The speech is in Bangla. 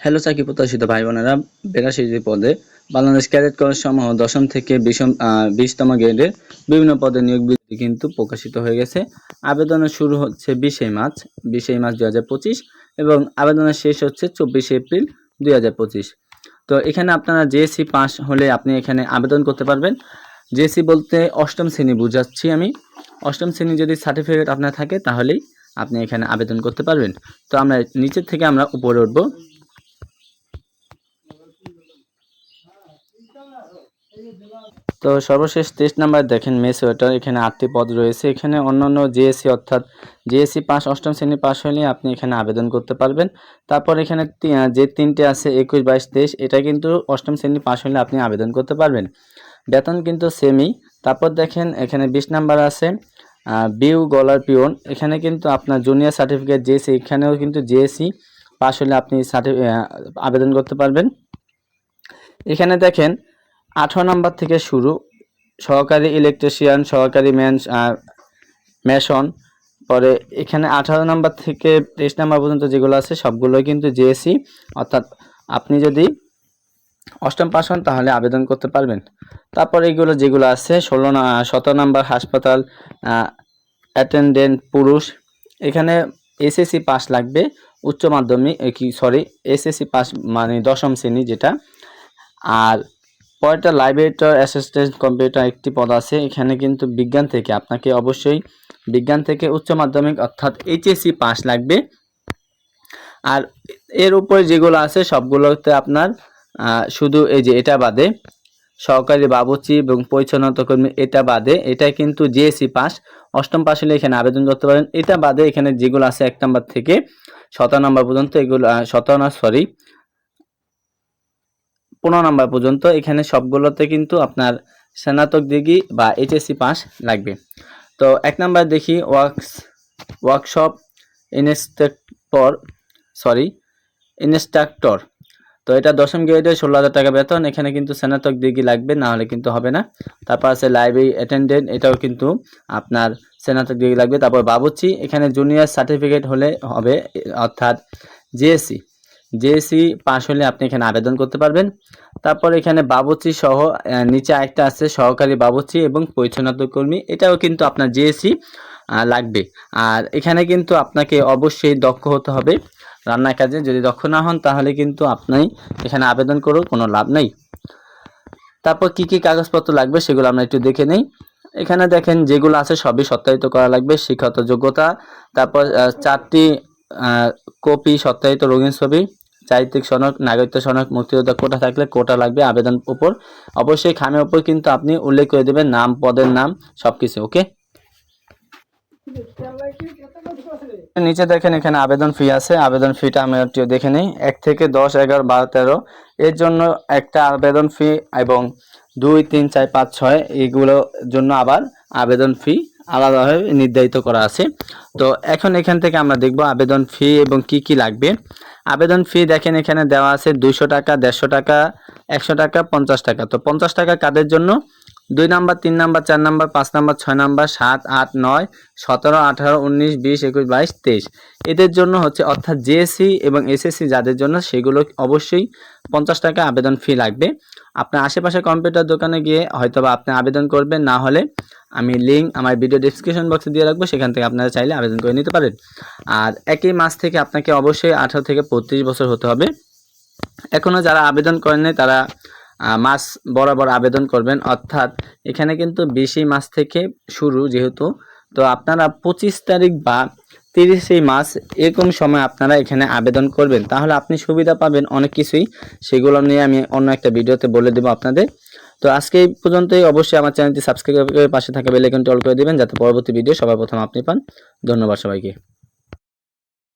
হ্যালো চাকরি প্রত্যাশিত ভাই বোনেরা বেরাশিটি পদে বাংলাদেশ ক্যাডেট কলেজ সমূহ দশম থেকে বিশম বিশতম গ্রেডের বিভিন্ন পদে নিয়োগ বিজ্ঞপ্তি কিন্তু প্রকাশিত হয়ে গেছে। আবেদনের শুরু হচ্ছে বিশে মার্চ বিশে মার্চ দু হাজার পঁচিশ এবং আবেদনের শেষ হচ্ছে চব্বিশে এপ্রিল দুই হাজার পঁচিশ। তো এখানে আপনারা জেএসসি পাস হলে আপনি এখানে আবেদন করতে পারবেন। জেএসসি বলতে অষ্টম শ্রেণি বুঝাচ্ছি আমি। অষ্টম শ্রেণি যদি সার্টিফিকেট আপনার থাকে তাহলেই আপনি এখানে আবেদন করতে পারবেন। তো আমরা নিচের থেকে আমরা উপরে উঠবো। তো সর্বশেষ তেইশ নাম্বার দেখেন মেস ওয়েটার এখানে আটটি পদ রয়েছে। এখানে অন্যান্য জিএসসি অর্থাৎ জিএসসি পাস অষ্টম শ্রেণি পাস হলে আপনি এখানে আবেদন করতে পারবেন। তারপর এখানে যে তিনটে আছে, একুশ, বাইশ, তেইশ, এটা কিন্তু অষ্টম শ্রেণি পাস হলে আপনি আবেদন করতে পারবেন। বেতন কিন্তু সেমই তারপর দেখেন, এখানে বিশ নাম্বার আছে বিউ গলার পিওন। এখানে কিন্তু আপনার জুনিয়র সার্টিফিকেট জিএসসি এখানেও কিন্তু জিএসসি পাস হলে আপনি আবেদন করতে পারবেন। এখানে দেখেন, আঠারো নাম্বার থেকে শুরু, সহকারী ইলেকট্রিশিয়ান সহকারী ম্যান মেশন পরে এখানে আঠারো নাম্বার থেকে তেইশ নাম্বার পর্যন্ত যেগুলো আছে, সবগুলোই কিন্তু জিএসসি অর্থাৎ আপনি যদি অষ্টম পাস হন, তাহলে আবেদন করতে পারবেন। তারপর এগুলো যেগুলো আছে, ষোলো সতেরো নাম্বার হাসপাতাল অ্যাটেন্ডেন্ট পুরুষ, এখানে এসএসসি পাস লাগবে, উচ্চ মাধ্যমিক কি সরি এসএসসি পাস মানে দশম শ্রেণি যেটা আর পরেরটা লাইব্রেরিটার অ্যাসিস্ট্যান্ট কম্পিউটার একটি পদ আছে, এখানে কিন্তু বিজ্ঞান থেকে আপনাকে অবশ্যই বিজ্ঞান থেকে উচ্চ মাধ্যমিক অর্থাৎ এইচএসসি পাস লাগবে। আর এর উপরে যেগুলো আছে, সবগুলোতে আপনার শুধু এই যে এটা বাদে, সহকারী বাবুচি এবং পরিচ্ছন্নতা কর্মী এটা বাদে, এটা কিন্তু জিএসসি পাস অষ্টম পাস হলে এখানে আবেদন করতে পারেন। এটা বাদে এখানে যেগুলো আছে, এক নম্বর থেকে সতেরো নম্বর পর্যন্ত এগুলো সতেরো না সরি পনেরো নাম্বার পর্যন্ত এখানে সবগুলোতে কিন্তু আপনার স্নাতক ডিগ্রি বা এইচএসসি পাস লাগবে। তো এক নাম্বার দেখি works workshop instructor sorry instructor তো এটা দশম গ্রেডে ষোলো হাজার টাকা বেতন, এখানে কিন্তু স্নাতক ডিগ্রি লাগবে, না হলে কিন্তু হবে না। তারপর আছে লাইব্রেরি অ্যাটেন্ডেন্ট এটাও কিন্তু আপনার স্নাতক ডিগ্রি লাগবে। তারপর বাবুচি এখানে জুনিয়র সার্টিফিকেট হলে হবে, অর্থাৎ জিএসসি জেএসসি পাস হলে আপনি এখানে আবেদন করতে পারবেন। তারপর এখানে বাবুচি সহ নিচে একটা আছে, সহকারী বাবুচি এবং পরিচ্ছন্নতা কর্মী। এটাও কিন্তু আপনার জেএসসি লাগবে। আর এখানে কিন্তু আপনাকে অবশ্যই দক্ষ হতে হবে রান্নার কাজে। যদি দক্ষ না হন, তাহলে কিন্তু আপনি এখানে আবেদন করেও কোনো লাভ নেই। তারপর কি কি কাগজপত্র লাগবে সেগুলো আমরা একটু দেখে নেই। এখানে দেখেন যেগুলো আছে সবই সত্যায়িত করা লাগবে, শিক্ষাগত যোগ্যতা। তারপর চারটি কপি, সত্যায়িত রঙিন ছবি, চারিত্রিক সনক নাগরিকত্ব সনক মুক্তিযোদ্ধা কোটা থাকলে কোটা লাগবে আবেদন উপর। অবশ্যই খামের উপর কিন্তু আপনি উল্লেখ করে দেবেন নাম, পদের নাম সব কিছু ওকে? নিচে দেখেন এখানে আবেদন ফি আছে। আবেদন ফিটা আমি দেখে নিই। এক থেকে দশ, এগারো, বারো, তেরো। এর জন্য একটা আবেদন ফি এবং দুই, তিন, চার, পাঁচ, ছয় এগুলোর জন্য আবার আবেদন ফি আলাদাভাবে নির্ধারিত করা আছে। তো এখন এখান থেকে আমরা দেখব আবেদন ফি এবং কি কি লাগবে। আবেদন ফি দেখেন এখানে দেওয়া আছে দুইশো টাকা, দেড়শো টাকা, একশো টাকা, পঞ্চাশ টাকা। তো পঞ্চাশ টাকা কাদের জন্য? দুই নাম্বার, তিন নাম্বার, চার নাম্বার, পাঁচ নাম্বার, ছয় নাম্বার, সাত, আট, নয়, সতেরো, আঠারো, উনিশ, বিশ, একুশ, বাইশ, তেইশ। এদের জন্য হচ্ছে অর্থাৎ জেএসসি এবং এসএসসি যাদের জন্য সেগুলো অবশ্যই পঞ্চাশ টাকা আবেদন ফি লাগবে। আপনার আশেপাশে কম্পিউটার দোকানে গিয়ে হয়তোবা আপনি আবেদন করবেন, না হলে আমি লিঙ্ক আমার ভিডিও ডিসক্রিপশন বক্সে দিয়ে রাখব, সেখান থেকে আপনারা চাইলে আবেদন করে নিতে পারেন। আর একই মাস থেকে আপনাকে অবশ্যই আঠারো থেকে বত্রিশ বছর হতে হবে। এখনও যারা আবেদন করেননি, তারা মাস বরাবর আবেদন করবেন। অর্থাৎ এখানে কিন্তু বিশে মাস থেকে শুরু যেহেতু। তো আপনারা পঁচিশ তারিখ বা তিরিশে মাস এরকম সময় আপনারা এখানে আবেদন করবেন। তাহলে আপনি সুবিধা পাবেন অনেক কিছুই। সেগুলো নিয়ে আমি অন্য একটা ভিডিওতে বলে দেবো আপনাদের। তো আজকে এই পর্যন্তই। অবশ্যই আমার চ্যানেলটি সাবস্ক্রাইব করে পাশে থাকা বেল আইকনটি অল করে দিবেন, যাতে পরবর্তী ভিডিও সবার প্রথম আপনি পান। ধন্যবাদ সবাইকে।